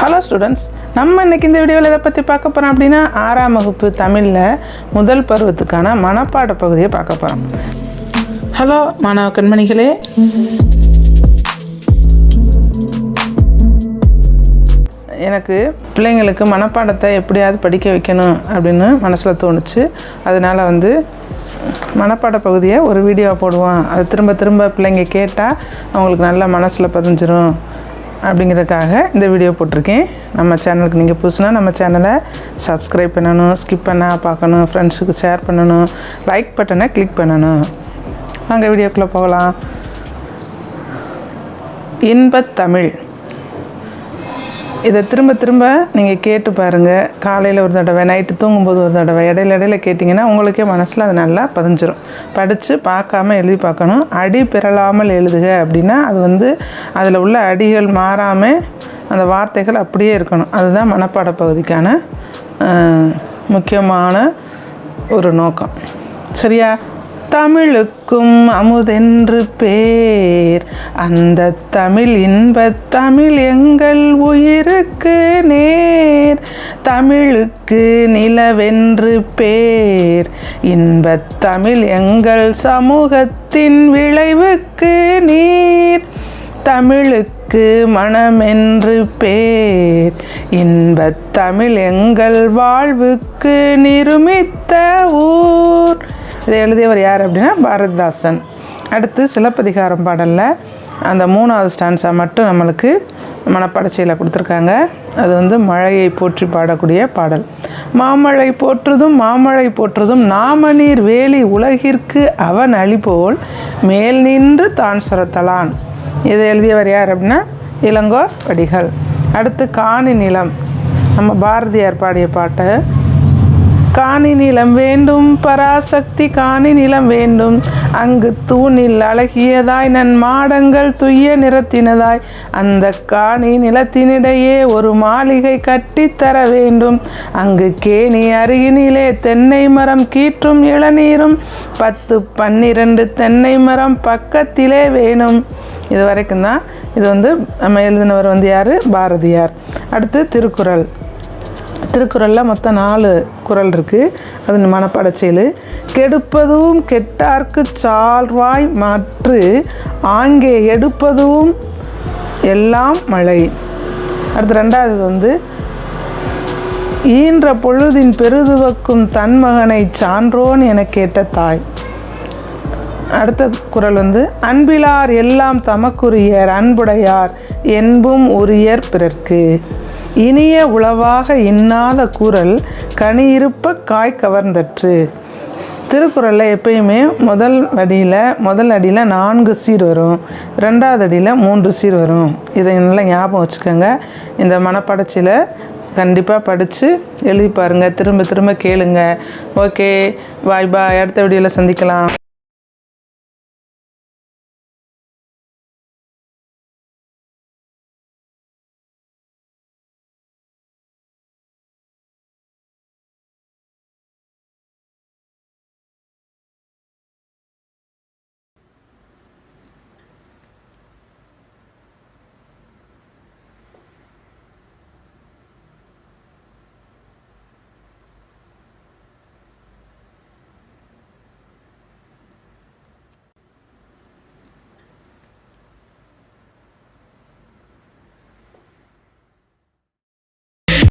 Hello students நம்ம இன்றைக்கி இந்த வீடியோவில் எதை பற்றி பார்க்க போகிறோம் அப்படின்னா ஆறாம் வகுப்பு தமிழில் முதல் பருவத்துக்கான மனப்பாட பகுதியை பார்க்க போகிறோம் ஹலோ மாணவ கண்மணிகளே. எனக்கு பிள்ளைங்களுக்கு மனப்பாடத்தை எப்படியாவது படிக்க வைக்கணும் அப்படின்னு மனசில் தோணுச்சு. அதனால் வந்து மனப்பாட பகுதியை ஒரு வீடியோ போடுவோம். அது திரும்ப திரும்ப பிள்ளைங்க கேட்டால் அவங்களுக்கு நல்லா மனசில் பதிஞ்சிரும். அப்படிங்கிறதுக்காக இந்த வீடியோ போட்டிருக்கேன். நம்ம சேனலுக்கு நீங்கள் புதுசுனா நம்ம சேனலை சப்ஸ்கிரைப் பண்ணணும் ஸ்கிப் பண்ணால் பார்க்கணும் ஃப்ரெண்ட்ஸுக்கு ஷேர் பண்ணணும் லைக் பட்டனை கிளிக் பண்ணணும். வாங்க வீடியோக்குள்ளே போகலாம். இன்பத் தமிழ். இதை திரும்ப திரும்ப நீங்கள் கேட்டு பாருங்கள் காலையில் ஒரு தடவை நைட்டு தூங்கும்போது ஒரு தடவை இடையில இடையில கேட்டிங்கன்னா உங்களுக்கே மனசில் அது நல்லா பதிஞ்சிரும். படித்து பார்க்காம எழுதி பார்க்கணும். அடி பிறழாமல் எழுதுக அப்படின்னா அது வந்து அதில் உள்ள அடிகள் மாறாமல் அந்த வார்த்தைகள் அப்படியே இருக்கணும். அதுதான் மனப்பாட பகுதிக்கான முக்கியமான ஒரு நோக்கம். சரியா? தமிழுக்கும் அமுதென்று பேர். அந்த தமிழ் இன்பத் தமிழ் எங்கள் உயிருக்கு நேர். தமிழுக்கு நிலவென்று பேர். இன்பத் தமிழ் எங்கள் சமூகத்தின் விளைவுக்கு நீர். தமிழுக்கு மனமென்று பேர். இன்பத் தமிழ் எங்கள் வாழ்வுக்கு நிருமித்த ஊர். இதை எழுதியவர் யார் அப்படின்னா பாரதிதாசன். அடுத்து சிலப்பதிகாரம் பாடலில் அந்த மூணாவது ஸ்டான்ஸாக மட்டும் நம்மளுக்கு மனப்பாடச்சையில் கொடுத்துருக்காங்க. அது வந்து மழையை போற்றி பாடக்கூடிய பாடல். மாமழை போற்றுதும் மாமழை போற்றுதும் நாமநீர் வேலி உலகிற்கு அவன் அழிபோல் மேல் நின்று தான் சுரத்தலான். இதை எழுதியவர் யார் அப்படின்னா இளங்கோ படிகள் அடுத்து காணி நிலம் நம்ம பாரதியார் பாடிய பாட்டை காணி நிலம் வேண்டும் பராசக்தி காணி நிலம் வேண்டும். அங்கு தூணில் அழகியதாய் நன் மாடங்கள் துய்ய நிறத்தினதாய் அந்த காணி நிலத்தினிடையே ஒரு மாளிகை கட்டித்தர வேண்டும். அங்கு கேணி அருகினிலே தென்னை மரம் கீற்றும் இளநீரும் பத்து பன்னிரண்டு தென்னை மரம் பக்கத்திலே வேணும். இது வரைக்கும் தான் இது வந்து நம்ம எழுதினவர் வந்து யார்? பாரதியார். அடுத்து திருக்குறள். திருக்குறளில் மொத்தம் நாலு குறள் இருக்குது அது மனப்பாட செயல் கெடுப்பதும் கெட்டார்க்கு சால்வாய் மாற்று ஆங்கே எடுப்பதும் எல்லாம் மழை. அடுத்து ரெண்டாவது வந்து ஈன்ற பொழுதின் பெருதுவக்கும் தன் மகனை சான்றோன் என கேட்ட தாய். அடுத்த குறள் வந்து அன்பிலார் எல்லாம் தமக்குரியர் அன்புடையார் என்பும் உரியர் பிறர்க்கு. இனிய உளவாக இன்னாத குறள் கனி இருப்ப காய் கவர்ந்தற்று. திருக்குறளில் எப்பயுமே முதல் அடியில் முதல் அடியில் நான்கு சீர் வரும். ரெண்டாவது அடியில் மூன்று சீர் வரும். இதை நல்லா ஞாபகம் வச்சுக்கோங்க. இந்த மனப்படைச்சியில் கண்டிப்பாக படித்து எழுதி பாருங்கள் திரும்ப திரும்ப கேளுங்க. ஓகே. Bye bye. அடுத்த வீடியோவில் சந்திக்கலாம்.